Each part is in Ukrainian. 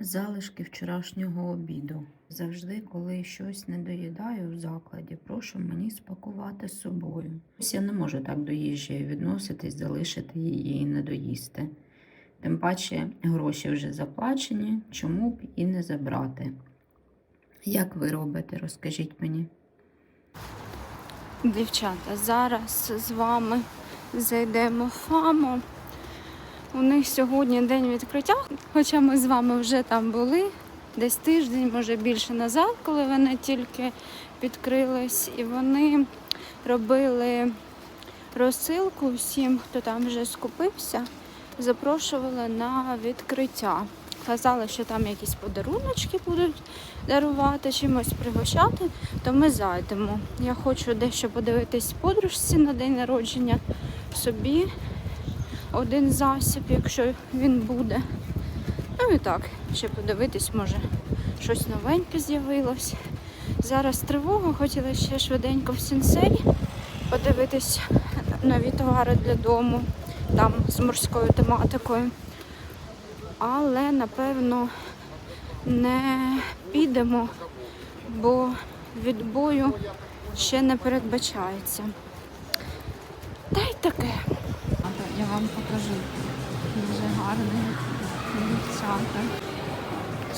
Залишки вчорашнього обіду. Завжди, коли щось не доїдаю в закладі, прошу мені спакувати з собою. Ось я не можу так до їжі відноситись, залишити її і не доїсти. Тим паче гроші вже заплачені, чому б і не забрати. Як ви робите, розкажіть мені. Дівчата, зараз з вами зайдемо в ФАМО. У них сьогодні день відкриття, хоча ми з вами вже там були десь тиждень, може більше назад, коли вони тільки відкрились, і вони робили розсилку всім, хто там вже скупився, запрошували на відкриття. Казали, що там якісь подаруночки будуть дарувати, чимось пригощати, то ми зайдемо. Я хочу дещо подивитись подружці на день народження собі один засіб, якщо він буде. Ну і так, ще подивитись, може, щось новеньке з'явилось. Зараз тривога, хотіла ще швиденько в сенсей подивитись нові товари для дому, там з морською тематикою. Але напевно не підемо, бо відбою ще не передбачається. Та й таке. Я вам покажу дуже гарні дівчата.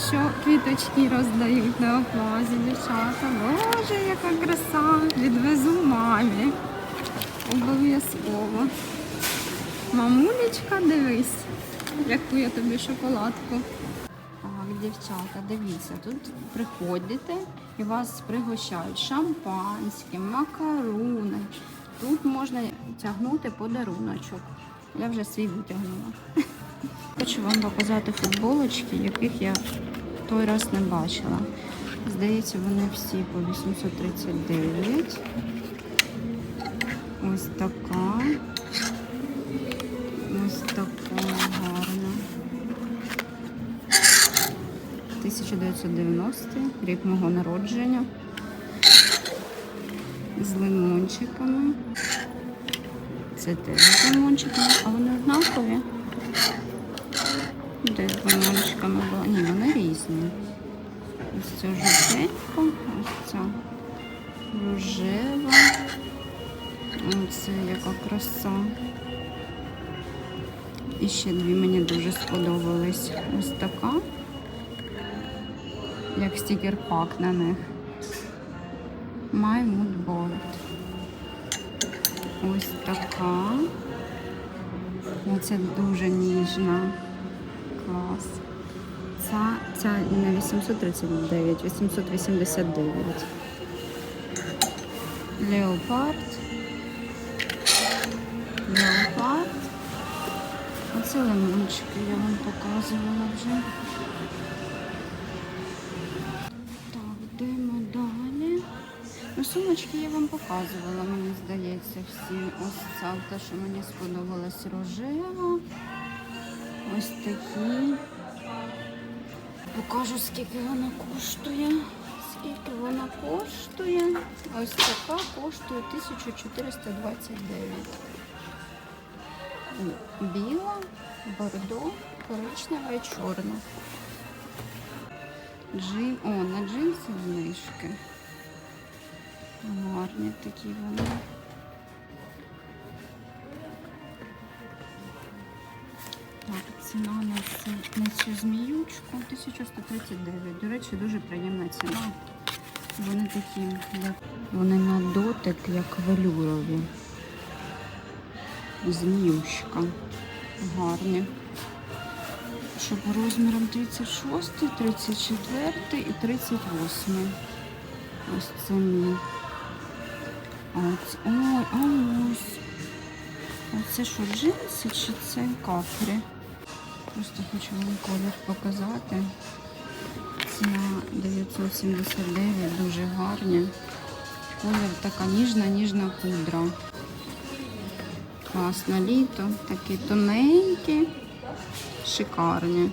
Що квіточки роздають на оплазі, дівчата. Боже, яка краса! Відвезу мамі. Обов'язково. Мамулечка, дивись, яку я тобі шоколадку. Так, дівчата, дивіться, тут приходите і вас пригощають шампанським, макаруни. Тут можна тягнути подаруночок. Я вже свій витягнула. Хочу вам показати футболочки, яких я той раз не бачила. Здається, вони всі по 839. Ось така. Ось така гарна. 1990 рік мого народження. З лимончиками. Це теж з а вони однакові. Де з лимончиками була? Ні, вони різні. Ось ця жовтенька, ось ця рожева. Оце яка краса. І ще дві мені дуже сподобались. Ось така, як стікер-пак на них. My Mood Board. Ось така. Оце дуже ніжна. Клас. Ця, ця не 839, 889. Леопард. Леопард. Оце лимончики я вам показувала вже. Сумочки я вам показувала, мені здається, всі. Ось ця те, що мені сподобалась рожева. Ось такі. Покажу, скільки вона коштує. Скільки вона коштує? Ось така коштує 1429. Біла, бордо, коричнева і чорна. Джин... О, на джинси знижки. Гарні такі вони. Так, ціна на, цю- на цю зміючку 1139. До речі, дуже приємна ціна. Вони такі, вони на дотик, як велюрові. Зміючка. Гарні. Що по розмірам 36, 34 і 38. Ось це мій. Ой, а ось. А це що, джинси чи це капрі? Просто хочу вам колір показати. Ціна 979, дуже гарні. Колір така ніжна, ніжна пудра. Класно літо, такі тоненькі, шикарні.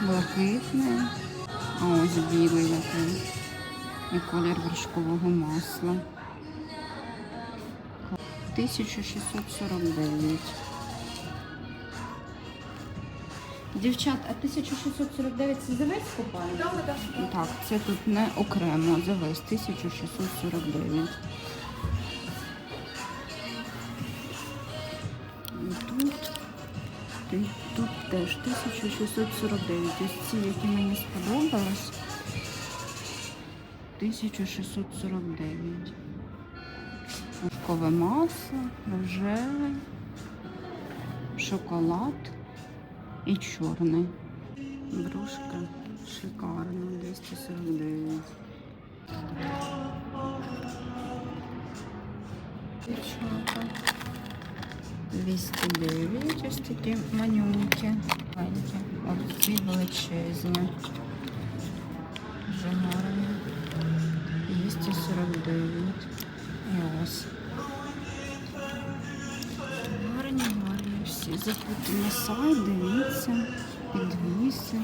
Блакитне, а ось білий який. і колір вершкового масла. 1649. Дівчат, а 1649 це за весь купальник? Так, це тут не окремо, за весь 1649. І Тут, і тут теж 1649. Ось ці, які мені сподобались. 1649. Вершкове масло, рожеве, шоколад і чорний. Брушка шикарна, 249. Дівчата. 209, ось такі манюнькі. Маленькі. Ось ці величезні. Вже гарні. 249. І ось. Гарні, гарні всі. Заходьте на сайт, дивіться, підвіси.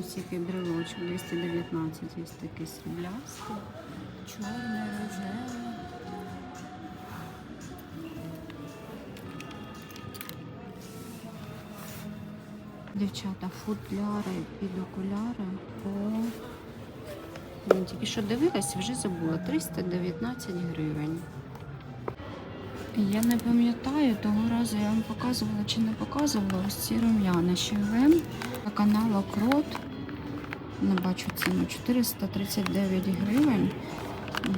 Ось який брелочок, 219, ось такий сріблястий, чорний, рожевий. Дівчата, футляри під окуляри по я тільки що дивилась, вже забула 319 гривень. Я не пам'ятаю, того разу я вам показувала чи не показувала ось ці рум'яна Щеглем на каналу Крот. Не бачу ціну 439 гривень.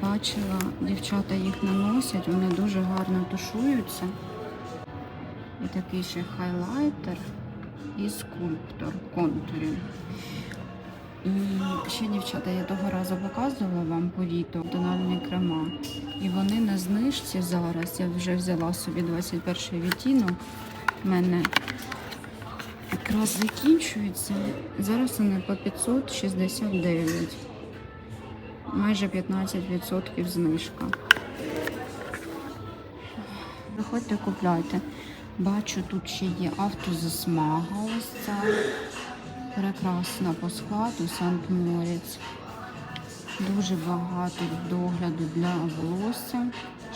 Бачила, дівчата їх наносять, вони дуже гарно тушуються. І такий ще хайлайтер і скульптор контурів. І ще дівчата, я того разу показувала вам по літу тональні крема. І вони на знижці зараз. Я вже взяла собі 21 відтінок. У мене якраз закінчується. Зараз вони по 569. Майже 15% знижка. Приходьте, купляйте. Бачу, тут ще є автозасмага. Ось ця прекрасна по складу Санкт Морець. Дуже багато догляду для волосся,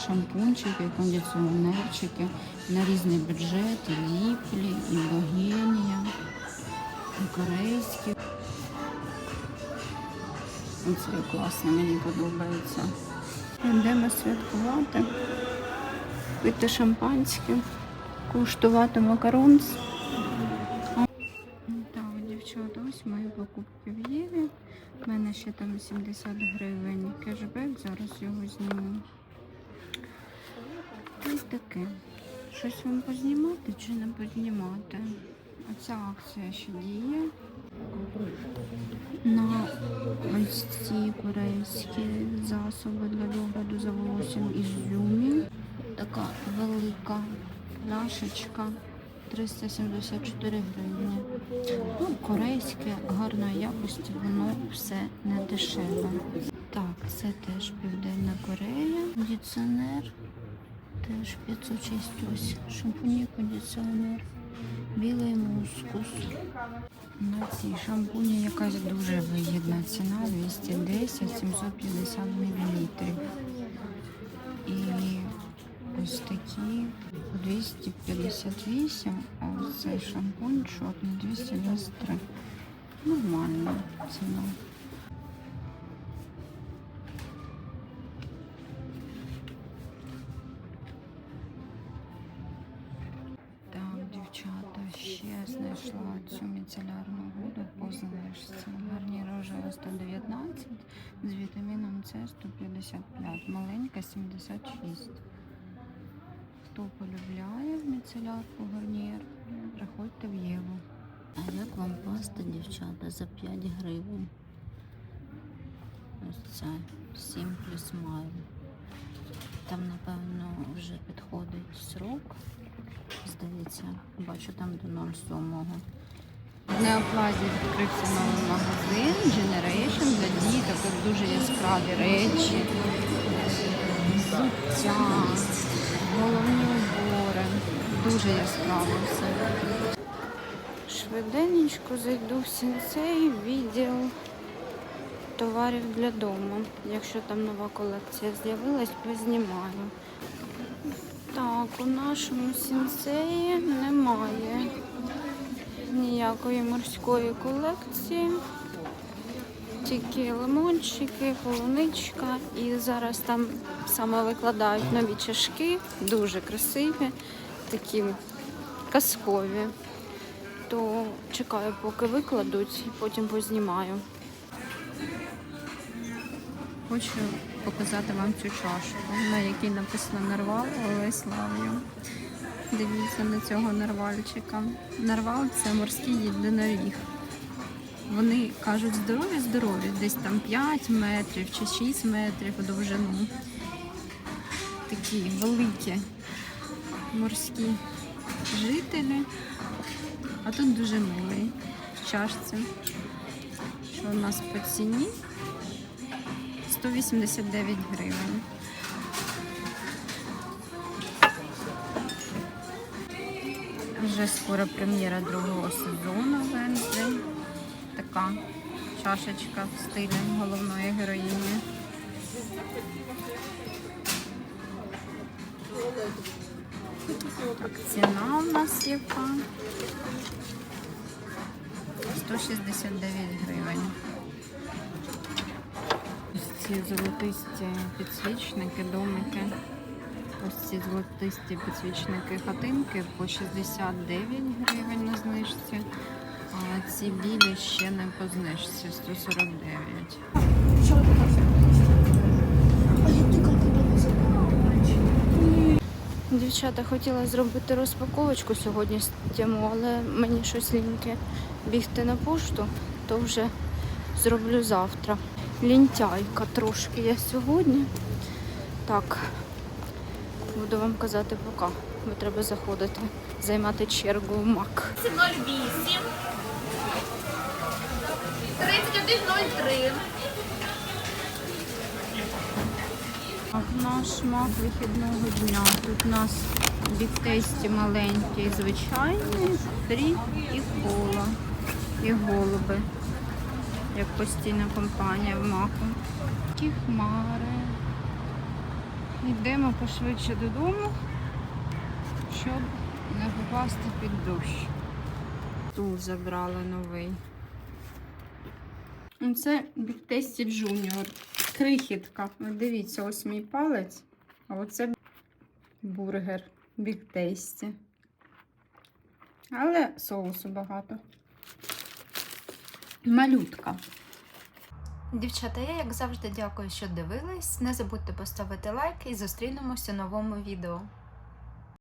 шампунчики, кондиціонерчики на різний бюджет, і ліплі, і богенія, і корейські. Оце класно, мені подобається. Йдемо святкувати, пити шампанське, куштувати макаронс. Так, дівчата, ось мої покупки в Єві. У мене ще там 70 гривень кешбек, зараз його зніму. Ось таке. Щось вам познімати чи не познімати? Оця акція ще діє. На ось ці корейські засоби для догляду за волоссям із Юмі. Така велика пляшечка. 374 гривні. Ну, корейське, гарної якості, воно все не дешеве. Так, це теж Південна Корея. Кондиціонер. Теж 506 ось. Шампуні кондиціонер. Білий мускус. На цій шампуні якась дуже вигідна ціна 210 750 мл. І ось такі 258, а цей шампунь чорний 223. Нормальна ціна. Так, дівчата, ще знайшла цю міцелярну воду по знижці. Гарні рожева 119 з вітаміном С 155, маленька 76. Хто полюбляє міцелярку гарнір, приходьте в Єву. А як вам паста, дівчата, за 5 гривень? Ось це 7 плюс майл. Там, напевно, вже підходить срок. Здається, бачу там до 0,7. В Неоплазі відкрився новий магазин Generation для діток. Тут дуже яскраві речі, взуття, головні убори. Дуже яскраво все. Швиденечко зайду в сенсей відділ. товарів для дому. Якщо там нова колекція з'явилась, познімаю. Так, у нашому сінсеї немає ніякої морської колекції. Тільки лимончики, полуничка. І зараз там саме викладають нові чашки, дуже красиві, такі казкові. То чекаю, поки викладуть, і потім познімаю. Хочу показати вам цю чашку, на якій написано нарвал Олесь Лав'ю. Дивіться на цього нарвальчика. Нарвал це морський єдиноріг. Вони кажуть здорові, здорові, десь там 5 метрів чи 6 метрів у довжину. Такі великі морські жителі. А тут дуже милий в чашці. Що у нас по ціні? 189 гривень. Вже скоро прем'єра другого сезону Венздей. Така чашечка в стилі головної героїні. Так, ціна у нас яка? 169 гривень. Ось ці золотисті підсвічники, домики. Ось ці золотисті підсвічники хатинки по 69 гривень на знижці. А ці білі ще не по знижці 149. Дівчата хотіла зробити розпаковочку сьогодні з тему, але мені щось ліньки бігти на пошту, то вже зроблю завтра. Лінтяйка трошки я сьогодні. Так, буду вам казати пока, бо треба заходити, займати чергу в мак. 08 3103 Наш мак вихідного дня. Тут у нас біктейсті маленький, звичайний, фрі і кола. І голуби. Як постійна компанія в маку. Такі хмари. Йдемо пошвидше додому, щоб не попасти під дощ. Тут забрали новий. Це Біктесті Junior. Крихітка. Дивіться, ось мій палець, а оце бургер Біктесті. Але соусу багато. Малютка. Дівчата, я як завжди дякую, що дивились. Не забудьте поставити лайк і зустрінемося у новому відео.